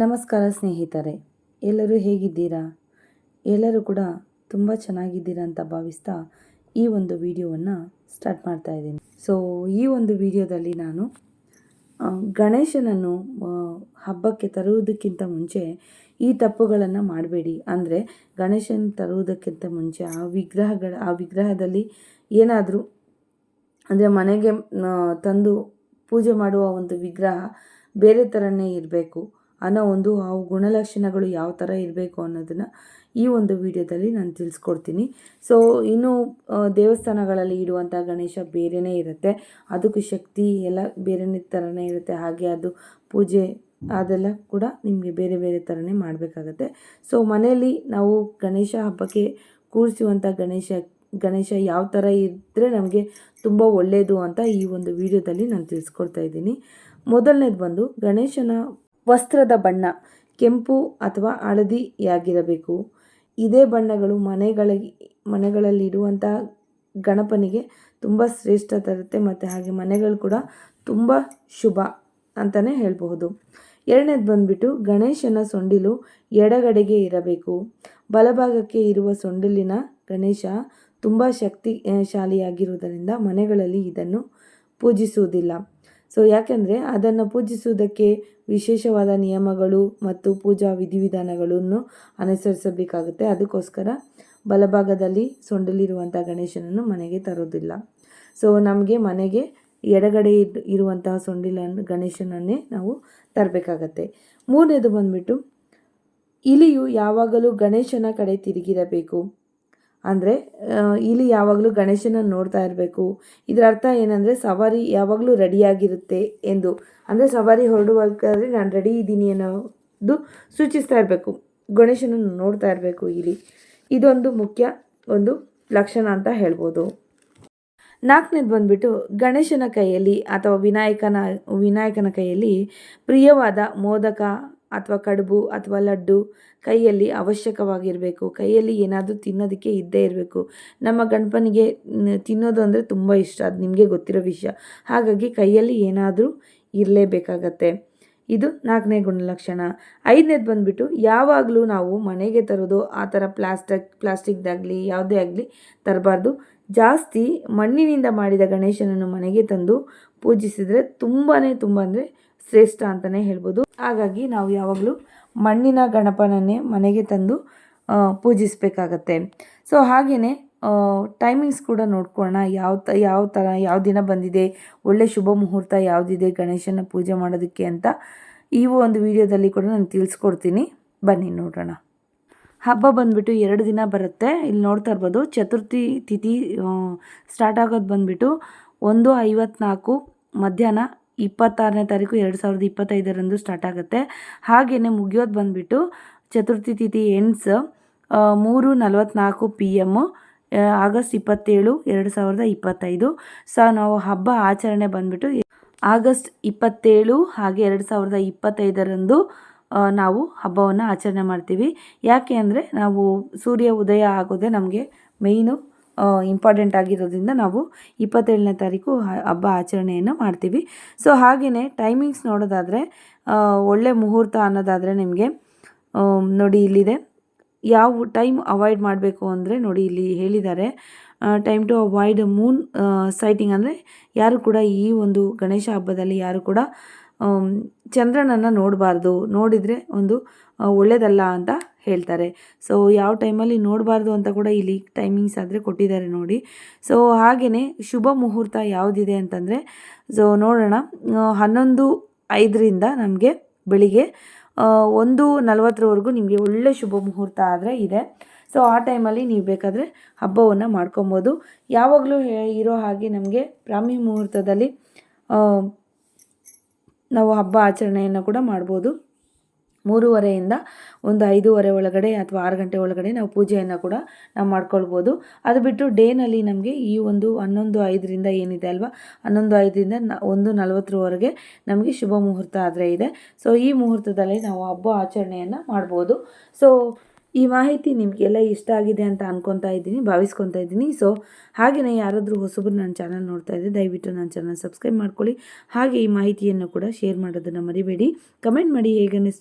ನಮಸ್ಕಾರ ಸ್ನೇಹಿತರೆ, ಎಲ್ಲರೂ ಹೇಗಿದ್ದೀರಾ? ಎಲ್ಲರೂ ಕೂಡ ತುಂಬ ಚೆನ್ನಾಗಿದ್ದೀರಾ ಅಂತ ಭಾವಿಸ್ತಾ ಈ ಒಂದು ವಿಡಿಯೋವನ್ನು ಸ್ಟಾರ್ಟ್ ಮಾಡ್ತಾ ಇದ್ದೀನಿ. ಸೊ ಈ ಒಂದು ವಿಡಿಯೋದಲ್ಲಿ ನಾನು ಗಣೇಶನನ್ನು ಹಬ್ಬಕ್ಕೆ ತರುವುದಕ್ಕಿಂತ ಮುಂಚೆ ಈ ತಪ್ಪುಗಳನ್ನು ಮಾಡಬೇಡಿ. ಅಂದರೆ ಗಣೇಶನ ತರುವುದಕ್ಕಿಂತ ಮುಂಚೆ ಆ ವಿಗ್ರಹಗಳ, ಆ ವಿಗ್ರಹದಲ್ಲಿ ಏನಾದರೂ, ಅಂದರೆ ಮನೆಗೆ ತಂದು ಪೂಜೆ ಮಾಡುವ ಒಂದು ವಿಗ್ರಹ ಬೇರೆ ಥರನೇ ಇರಬೇಕು. ಅನ್ನೋ ಒಂದು ಆ ಗುಣಲಕ್ಷಣಗಳು ಯಾವ ಥರ ಇರಬೇಕು ಅನ್ನೋದನ್ನು ಈ ಒಂದು ವಿಡಿಯೋದಲ್ಲಿ ನಾನು ತಿಳಿಸ್ಕೊಡ್ತೀನಿ. ಸೊ ಇನ್ನು ದೇವಸ್ಥಾನಗಳಲ್ಲಿ ಇಡುವಂಥ ಗಣೇಶ ಬೇರೆಯೇ ಇರುತ್ತೆ. ಅದಕ್ಕೂ ಶಕ್ತಿ ಎಲ್ಲ ಬೇರೆನೇ ಥರನೇ ಇರುತ್ತೆ. ಹಾಗೆ ಅದು ಪೂಜೆ ಅದೆಲ್ಲ ಕೂಡ ನಿಮಗೆ ಬೇರೆ ಬೇರೆ ಥರನೇ ಮಾಡಬೇಕಾಗತ್ತೆ. ಸೊ ಮನೆಯಲ್ಲಿ ನಾವು ಗಣೇಶ ಹಬ್ಬಕ್ಕೆ ಕೂರಿಸುವಂಥ ಗಣೇಶ ಗಣೇಶ ಯಾವ ಥರ ಇದ್ದರೆ ನಮಗೆ ತುಂಬ ಒಳ್ಳೆಯದು ಅಂತ ಈ ಒಂದು ವಿಡಿಯೋದಲ್ಲಿ ನಾನು ತಿಳಿಸ್ಕೊಡ್ತಾ ಇದ್ದೀನಿ. ಮೊದಲನೇದು ಬಂದು ಗಣೇಶನ ವಸ್ತ್ರದ ಬಣ್ಣ, ಕೆಂಪು ಅಥವಾ ಹಳದಿಯಾಗಿರಬೇಕು. ಇದೇ ಬಣ್ಣಗಳು ಮನೆಗಳಿಗೆ ಮನೆಗಳಲ್ಲಿರುವಂಥ ಗಣಪನಿಗೆ ತುಂಬ ಶ್ರೇಷ್ಠ ತರುತ್ತೆ ಮತ್ತು ಹಾಗೆ ಮನೆಗಳು ಕೂಡ ತುಂಬ ಶುಭ ಅಂತಲೇ ಹೇಳಬಹುದು. ಎರಡನೇದು ಬಂದ್ಬಿಟ್ಟು ಗಣೇಶನ ಸೊಂಡಿಲು ಎಡಗಡೆಗೆ ಇರಬೇಕು. ಬಲಭಾಗಕ್ಕೆ ಇರುವ ಸೊಂಡಿಲಿನ ಗಣೇಶ ತುಂಬ ಶಕ್ತಿಶಾಲಿಯಾಗಿರುವುದರಿಂದ ಮನೆಗಳಲ್ಲಿ ಇದನ್ನು ಪೂಜಿಸುವುದಿಲ್ಲ. ಸೊ ಯಾಕೆಂದರೆ ಅದನ್ನು ಪೂಜಿಸುವುದಕ್ಕೆ ವಿಶೇಷವಾದ ನಿಯಮಗಳು ಮತ್ತು ಪೂಜಾ ವಿಧಿವಿಧಾನಗಳನ್ನು ಅನುಸರಿಸಬೇಕಾಗುತ್ತೆ. ಅದಕ್ಕೋಸ್ಕರ ಬಲಭಾಗದಲ್ಲಿ ಸೊಂಡಲಿರುವಂಥ ಗಣೇಶನನ್ನು ಮನೆಗೆ ತರೋದಿಲ್ಲ. ಸೊ ನಮಗೆ ಮನೆಗೆ ಎಡಗಡೆ ಇರುವಂತಹ ಸೊಂಡಿಲನ್ನು ಗಣೇಶನನ್ನೇ ನಾವು ತರಬೇಕಾಗತ್ತೆ. ಮೂರನೇದು ಬಂದ್ಬಿಟ್ಟು, ಇಲಿಯು ಯಾವಾಗಲೂ ಗಣೇಶನ ಕಡೆ ತಿರುಗಿರಬೇಕು. ಅಂದರೆ ಇಲ್ಲಿ ಯಾವಾಗಲೂ ಗಣೇಶನ ನೋಡ್ತಾ ಇರಬೇಕು. ಇದರ ಅರ್ಥ ಏನಂದರೆ, ಸವಾರಿ ಯಾವಾಗಲೂ ರೆಡಿಯಾಗಿರುತ್ತೆ ಎಂದು. ಅಂದರೆ, ಸವಾರಿ ಹೊರಡುವಾಗಲೇ ನಾನು ರೆಡಿ ಇದ್ದೀನಿ ಅನ್ನೋದು ಸೂಚಿಸ್ತಾ ಇರಬೇಕು. ಗಣೇಶನನ್ನು ನೋಡ್ತಾ ಇರಬೇಕು ಇಲಿ ಇದೊಂದು ಮುಖ್ಯ ಒಂದು ಲಕ್ಷಣ ಅಂತ ಹೇಳ್ಬೋದು. ನಾಲ್ಕನೇದು ಬಂದ್ಬಿಟ್ಟು, ಗಣೇಶನ ಕೈಯಲ್ಲಿ ಅಥವಾ ವಿನಾಯಕನ ವಿನಾಯಕನ ಕೈಯಲ್ಲಿ ಪ್ರಿಯವಾದ ಮೋದಕ ಅಥವಾ ಕಡುಬು ಅಥವಾ ಲಡ್ಡು ಕೈಯಲ್ಲಿ ಅವಶ್ಯಕವಾಗಿರಬೇಕು. ಕೈಯಲ್ಲಿ ಏನಾದರೂ ತಿನ್ನೋದಕ್ಕೆ ಇದ್ದೇ ಇರಬೇಕು. ನಮ್ಮ ಗಣಪನಿಗೆ ತಿನ್ನೋದು ಅಂದರೆ ತುಂಬ ಇಷ್ಟ. ಅದು ನಿಮಗೆ ಗೊತ್ತಿರೋ ವಿಷಯ. ಹಾಗಾಗಿ ಕೈಯಲ್ಲಿ ಏನಾದರೂ ಇರಲೇಬೇಕಾಗತ್ತೆ. ಇದು ನಾಲ್ಕನೇ ಗುಣಲಕ್ಷಣ. ಐದನೇದು ಬಂದುಬಿಟ್ಟು ಯಾವಾಗಲೂ ನಾವು ಮನೆಗೆ ತರೋದು ಆ ಥರ ಪ್ಲಾಸ್ಟಿಕ್, ಪ್ಲಾಸ್ಟಿಕ್ದಾಗಲಿ, ಯಾವುದೇ ಆಗಲಿ ತರಬಾರ್ದು. ಜಾಸ್ತಿ ಮಣ್ಣಿನಿಂದ ಮಾಡಿದ ಗಣೇಶನನ್ನು ಮನೆಗೆ ತಂದು ಪೂಜಿಸಿದರೆ ತುಂಬಾ ತುಂಬ ಅಂದರೆ ಶ್ರೇಷ್ಠ ಅಂತಲೇ ಹೇಳ್ಬೋದು. ಹಾಗಾಗಿ ನಾವು ಯಾವಾಗಲೂ ಮಣ್ಣಿನ ಗಣಪನನ್ನೇ ಮನೆಗೆ ತಂದು ಪೂಜಿಸಬೇಕಾಗತ್ತೆ. ಸೊ ಹಾಗೆಯೇ ಟೈಮಿಂಗ್ಸ್ ಕೂಡ ನೋಡ್ಕೊಳ್ಳೋಣ. ಯಾವ ತ, ಯಾವ ಥರ ಯಾವ ದಿನ ಬಂದಿದೆ, ಒಳ್ಳೆ ಶುಭ ಮುಹೂರ್ತ ಯಾವುದಿದೆ, ಗಣೇಶನ ಪೂಜೆ ಮಾಡೋದಕ್ಕೆ ಅಂತ ಈ ಒಂದು ವಿಡಿಯೋದಲ್ಲಿ ಕೂಡ ನಾನು ತಿಳಿಸ್ಕೊಡ್ತೀನಿ. ಬನ್ನಿ, ನೋಡೋಣ. ಹಬ್ಬ ಬಂದುಬಿಟ್ಟು ಎರಡು ದಿನ ಬರುತ್ತೆ. ಇಲ್ಲಿ ನೋಡ್ತಾ ಇರ್ಬೋದು, ಚತುರ್ಥಿ ತಿಥಿ ಸ್ಟಾರ್ಟ್ ಆಗೋದು ಬಂದುಬಿಟ್ಟು ಒಂದು ಐವತ್ನಾಲ್ಕು ಮಧ್ಯಾಹ್ನ ಇಪ್ಪತ್ತಾರನೇ ತಾರೀಕು ಎರಡು ಸಾವಿರದ ಇಪ್ಪತ್ತೈದರಂದು ಸ್ಟಾರ್ಟ್ ಆಗುತ್ತೆ. ಹಾಗೆಯೇ ಮುಗಿಯೋದು ಬಂದುಬಿಟ್ಟು ಚತುರ್ಥಿ ತಿಥಿ ಎಂಡ್ಸ್ ಮೂರು ನಲವತ್ತ್ನಾಲ್ಕು ಪಿ ಎಮ್ಮು ಆಗಸ್ಟ್ ಇಪ್ಪತ್ತೇಳು ಎರಡು ಸಾವಿರದ ಇಪ್ಪತ್ತೈದು. ಸೊ ನಾವು ಹಬ್ಬ ಆಚರಣೆ ಬಂದುಬಿಟ್ಟು ಆಗಸ್ಟ್ ಇಪ್ಪತ್ತೇಳು ಹಾಗೆ ಎರಡು ಸಾವಿರದ ಇಪ್ಪತ್ತೈದರಂದು ನಾವು ಹಬ್ಬವನ್ನು ಆಚರಣೆ ಮಾಡ್ತೀವಿ. ಯಾಕೆ ಅಂದರೆ ನಾವು ಸೂರ್ಯ ಉದಯ ಆಗೋದೇ ನಮಗೆ ಮೇಯ್ನು ಇಂಪಾರ್ಟೆಂಟ್ ಆಗಿರೋದ್ರಿಂದ ನಾವು ಇಪ್ಪತ್ತೇಳನೇ ತಾರೀಕು ಹಬ್ಬ ಆಚರಣೆಯನ್ನು ಮಾಡ್ತೀವಿ. ಸೊ ಹಾಗೆಯೇ ಟೈಮಿಂಗ್ಸ್ ನೋಡೋದಾದರೆ ಒಳ್ಳೆ ಮುಹೂರ್ತ ಅನ್ನೋದಾದರೆ ನಿಮಗೆ ನೋಡಿ ಇಲ್ಲಿದೆ. ಯಾವ ಟೈಮ್ ಅವಾಯ್ಡ್ ಮಾಡಬೇಕು ಅಂದರೆ ನೋಡಿ ಇಲ್ಲಿ ಹೇಳಿದ್ದಾರೆ. Time to avoid moon sighting ಅಂದರೆ ಯಾರು ಕೂಡ ಈ ಒಂದು ಗಣೇಶ ಹಬ್ಬದಲ್ಲಿ ಯಾರು ಕೂಡ ಚಂದ್ರನನ್ನು ನೋಡಬಾರ್ದು. ನೋಡಿದರೆ ಒಂದು ಒಳ್ಳೆಯದಲ್ಲ ಅಂತ ಹೇಳ್ತಾರೆ. ಸೊ ಯಾವ ಟೈಮಲ್ಲಿ ನೋಡಬಾರ್ದು ಅಂತ ಕೂಡ ಇಲ್ಲಿ ಟೈಮಿಂಗ್ಸ್ ಆದರೆ ಕೊಟ್ಟಿದ್ದಾರೆ ನೋಡಿ. ಸೊ ಹಾಗೆಯೇ ಶುಭ ಮುಹೂರ್ತ ಯಾವುದಿದೆ ಅಂತಂದರೆ ಸೊ ನೋಡೋಣ. ಹನ್ನೊಂದು ಐದರಿಂದ ನಮಗೆ ಬೆಳಿಗ್ಗೆ ಒಂದು ನಲವತ್ತರವರೆಗೂ ನಿಮಗೆ ಒಳ್ಳೆ ಶುಭ ಮುಹೂರ್ತ ಆದರೆ ಇದೆ. ಸೊ ಆ ಟೈಮಲ್ಲಿ ನೀವು ಬೇಕಾದರೆ ಹಬ್ಬವನ್ನು ಮಾಡ್ಕೊಬೋದು. ಯಾವಾಗಲೂ ಇರೋ ಹಾಗೆ ನಮಗೆ ಬ್ರಾಹ್ಮಿ ಮುಹೂರ್ತದಲ್ಲಿ ನಾವು ಹಬ್ಬ ಆಚರಣೆಯನ್ನು ಕೂಡ ಮಾಡ್ಬೋದು. ಮೂರುವರೆಯಿಂದ ಒಂದು ಐದೂವರೆ ಒಳಗಡೆ ಅಥವಾ ಆರು ಗಂಟೆ ಒಳಗಡೆ ನಾವು ಪೂಜೆಯನ್ನು ಕೂಡ ನಾವು ಮಾಡ್ಕೊಳ್ಬೋದು. ಅದು ಬಿಟ್ಟು ಡೇನಲ್ಲಿ ನಮಗೆ ಈ ಒಂದು ಹನ್ನೊಂದು ಐದರಿಂದ ಏನಿದೆ ಅಲ್ವಾ? ಹನ್ನೊಂದು ಐದರಿಂದ ನ, ಒಂದು ನಲವತ್ತರವರೆಗೆ ನಮಗೆ ಶುಭ ಮುಹೂರ್ತ ಆದರೆ ಇದೆ. ಸೊ ಈ ಮುಹೂರ್ತದಲ್ಲಿ ನಾವು ಹಬ್ಬ ಆಚರಣೆಯನ್ನು ಮಾಡ್ಬೋದು. ಸೊ ಈ ಮಾಹಿತಿ ನಿಮಗೆಲ್ಲ ಇಷ್ಟ ಆಗಿದೆ ಅಂತ ಅನ್ಕೊತಾ ಇದ್ದೀನಿ, ಭಾವಿಸ್ಕೊತಾ ಇದ್ದೀನಿ. ಸೊ ಹಾಗೆಯೇ ಯಾರಾದರೂ ಹೊಸಬ್ರು ನನ್ನ ಚಾನಲ್ ನೋಡ್ತಾ ಇದ್ದರೆ ದಯವಿಟ್ಟು ನನ್ನ ಚಾನಲ್ ಸಬ್ಸ್ಕ್ರೈಬ್ ಮಾಡ್ಕೊಳ್ಳಿ. ಹಾಗೆ ಈ ಮಾಹಿತಿಯನ್ನು ಕೂಡ ಶೇರ್ ಮಾಡೋದನ್ನು ಮರಿಬೇಡಿ. ಕಮೆಂಟ್ ಮಾಡಿ ಹೇಗನ್ನಿಸ್ತು